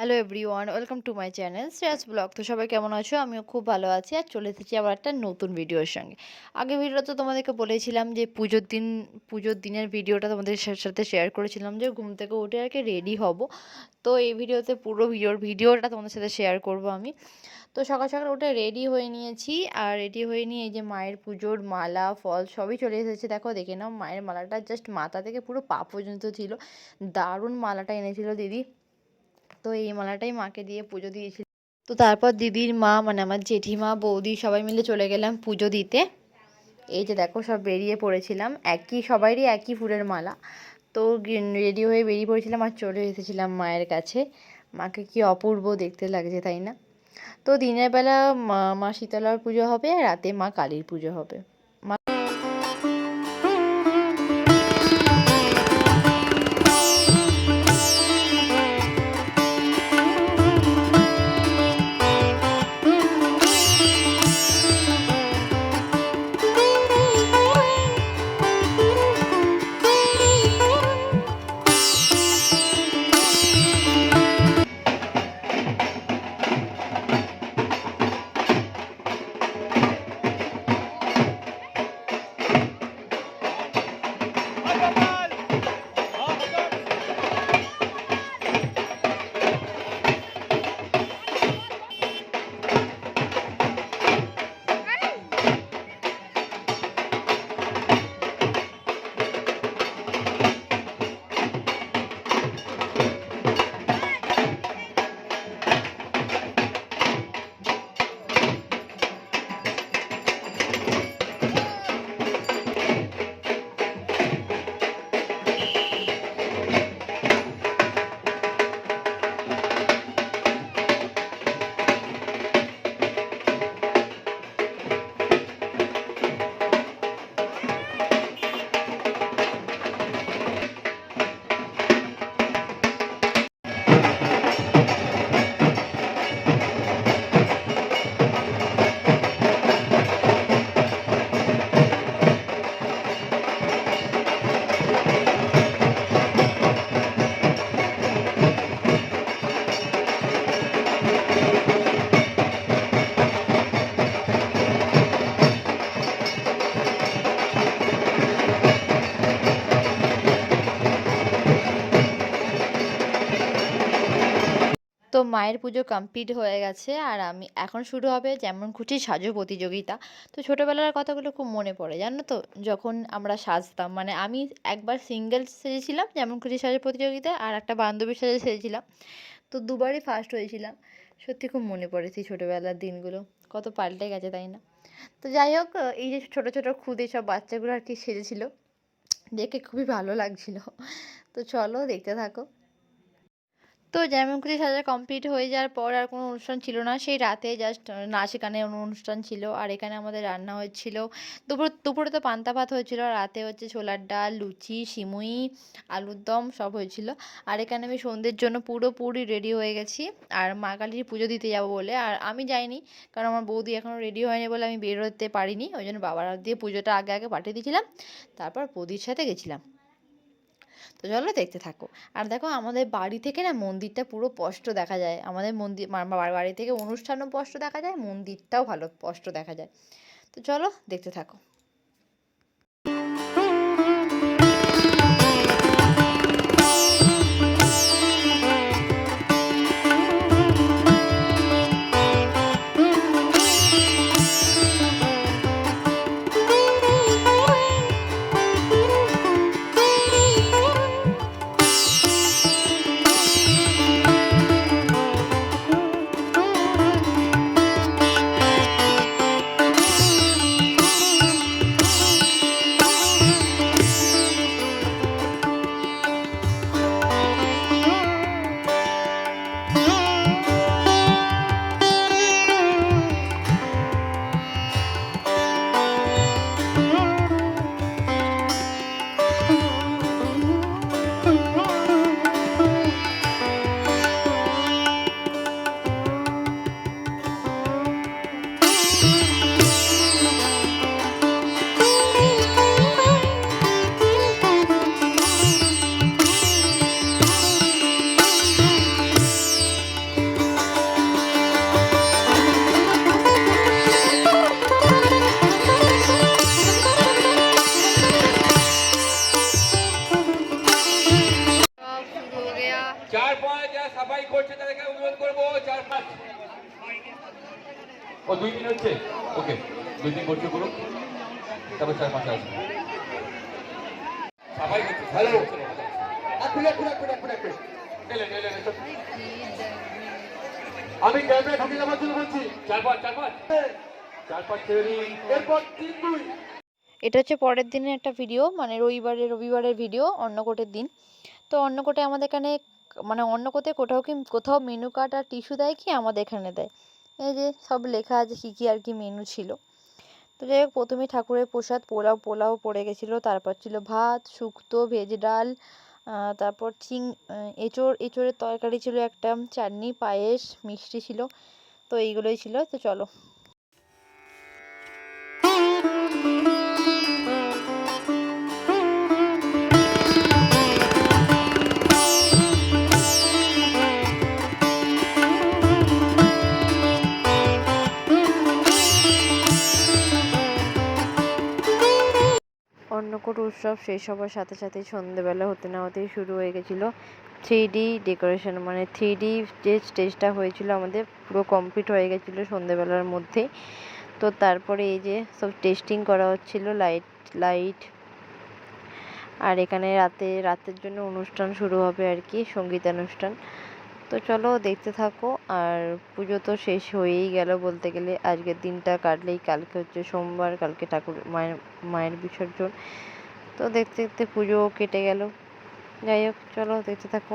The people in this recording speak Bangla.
Hello everyone welcome to my channel Shreyas vlog তো সবাই কেমন আছো? আমিও খুব ভালো আছি। আর চলে এসেছি আবার একটা নতুন ভিডিওর সঙ্গে। আগে ভিডিওতে তোমাদেরকে বলেছিলাম যে পুজোর দিন, পুজোর দিনের ভিডিওটা তোমাদের সাথে শেয়ার করেছিলাম যে ঘুম থেকে উঠে আর কি রেডি হব। তো এই ভিডিওতে পুরো ভিডিওর ভিডিওটা তোমাদের সাথে শেয়ার করব আমি। তো সকাল সকাল উঠে রেডি হয়ে নিয়েছি। আর রেডি হয়ে নিয়ে এই যে মায়ের পুজোর মালা, ফল সবই চলে এসেছে। দেখো, দেখে নাও, মায়ের মালাটা জাস্ট মাথা থেকে পুরো পা পর্যন্ত ছিল। দারুণ মালাটা এনেছিল দিদি। তো এই মালাটাই মাকে দিয়ে পুজো দিয়েছিল। তো তারপর দিদির মা মানে আমার জেঠিমা, বৌদি সবাই মিলে চলে গেলাম পুজো দিতে। এই যে দেখো সব বেরিয়ে পড়েছিলাম। একই, সবাইরই একই ফুলের মালা। তো রেডি হয়ে বেরিয়ে পড়েছিলাম আর চলে এসেছিলাম মায়ের কাছে। মাকে কি অপূর্ব দেখতে লাগছে, তাই না? তো দিনের বেলা মা শীতলার পুজো হবে আর রাতে মা কালীর পুজো হবে। তো মায়ের পুজো কমপ্লিট হয়ে গেছে আর আমি, এখন শুরু হবে যেমন খুশি সাজো প্রতিযোগিতা। তো ছোটোবেলার কথাগুলো খুব মনে পড়ে, জানো তো? যখন আমরা সাজতাম মানে আমি একবার সিঙ্গেল সেজেছিলাম যেমন খুশি সাজো প্রতিযোগিতা আর একটা বান্ধবীর সাজে সেজেছিলাম। তো দুবারই ফার্স্ট হয়েছিলাম। সত্যি খুব মনে পড়ে সেই ছোটোবেলার দিনগুলো। কত পাল্টে গেছে, তাই না? তো যাই হোক, এই যে ছোটো ছোটো খুদে সব বাচ্চাগুলো আর কি সেজেছিলো, দেখে খুবই ভালো লাগছিল। তো চলো দেখতে থাকো। তো যেমনকুচি সাজা কমপ্লিট হয়ে যাওয়ার পর আর কোনো অনুষ্ঠান ছিল না। সেই রাতে জাস্ট নাচ গানের অনুষ্ঠান ছিল। আর এখানে আমাদের রান্না হচ্ছিল দুপুর, দুপুরে তো পান্তা ভাত হয়েছিল। রাতে হচ্ছে ছোলার ডাল, লুচি, সিমুই, আলুর দম সব হয়েছিল। আর এখানে আমি সন্ধ্যের জন্য পুরোপুরি রেডি হয়ে গেছি। আর মা কালীর পুজো দিতে যাব বলে। আর আমি যাইনি, কারণ আমার বৌদি এখনও রেডি হয়নি বলে আমি বেরোতে পারিনি। ওই জন্য বাবার দিয়ে পুজোটা আগে আগে পাঠিয়ে দিয়েছিলাম। তারপর বৌদির সাথে গেছিলাম। তো চলো দেখতে থাকো। আর দেখো আমাদের বাড়ি থেকে না মন্দিরটা পুরো স্পষ্ট দেখা যায়। আমাদের মন্দির বাড়ি থেকে অনুষ্ঠানও স্পষ্ট দেখা যায়, মন্দিরটাও ভালো স্পষ্ট দেখা যায়। তো চলো দেখতে থাকো। ও দুই হচ্ছে? ওকে দুই করুক। তারপর চার আসবে। সবাই হ্যালো। আমি ক্যামেরা ঢুকে যাবার জন্য বলছি। চার পাঁচ চার পাঁচ। চার পাঁচ এরপর তিন দুই। এটা হচ্ছে পরের দিনের একটা ভিডিও মানে রবিবারের রবিবারের ভিডিও অন্নকোটের দিন। তো অন্নকোটে আমাদের এখানে মানে অন্য অন্নকোটে কোথাও কি কোথাও মেনু কার্ড আর টিস্যু দেয় কি আমাদের এখানে দেয়। এই যে সব লেখা আছে কী কী আর কি মেনু ছিল। তো যাই হোক, প্রথমে ঠাকুরের প্রসাদ, পোলাও পোলাও পড়ে গেছিল, তারপর ছিল ভাত, শুক্তো, ভেজ ডাল তারপর চিং এঁচোড়, এঁচোড়ের তরকারি ছিল একটা, চাটনি, পায়েস, মিষ্টি ছিল, তো এইগুলোই ছিল। তো চলো। অন্নকূট উৎসব শেষ হবার সাথে সাথেই সন্ধেবেলা হতে না হতেই শুরু হয়ে গেছিল থ্রি ডি ডেকোরেশন। মানে থ্রি ডি যে স্টেজটা হয়েছিল আমাদের পুরো কমপ্লিট হয়ে গেছিল সন্ধেবেলার মধ্যেই। তো তারপরে এই যে সব টেস্টিং করা হচ্ছিল, লাইট লাইট। আর এখানে রাতে, রাতের জন্য অনুষ্ঠান শুরু হবে আর কি, সঙ্গীতানুষ্ঠান। তো চলো দেখতে থাকো। আর পুজো তো শেষ হয়েই গেল বলতে গেলে। আজকের দিনটা কাটলেই কালকে হচ্ছে সোমবার, কালকে ঠাকুর মায়ের মায়ের বিসর্জন। তো দেখতে দেখতে পুজো কেটে গেল। যাই হোক, চলো দেখতে থাকো।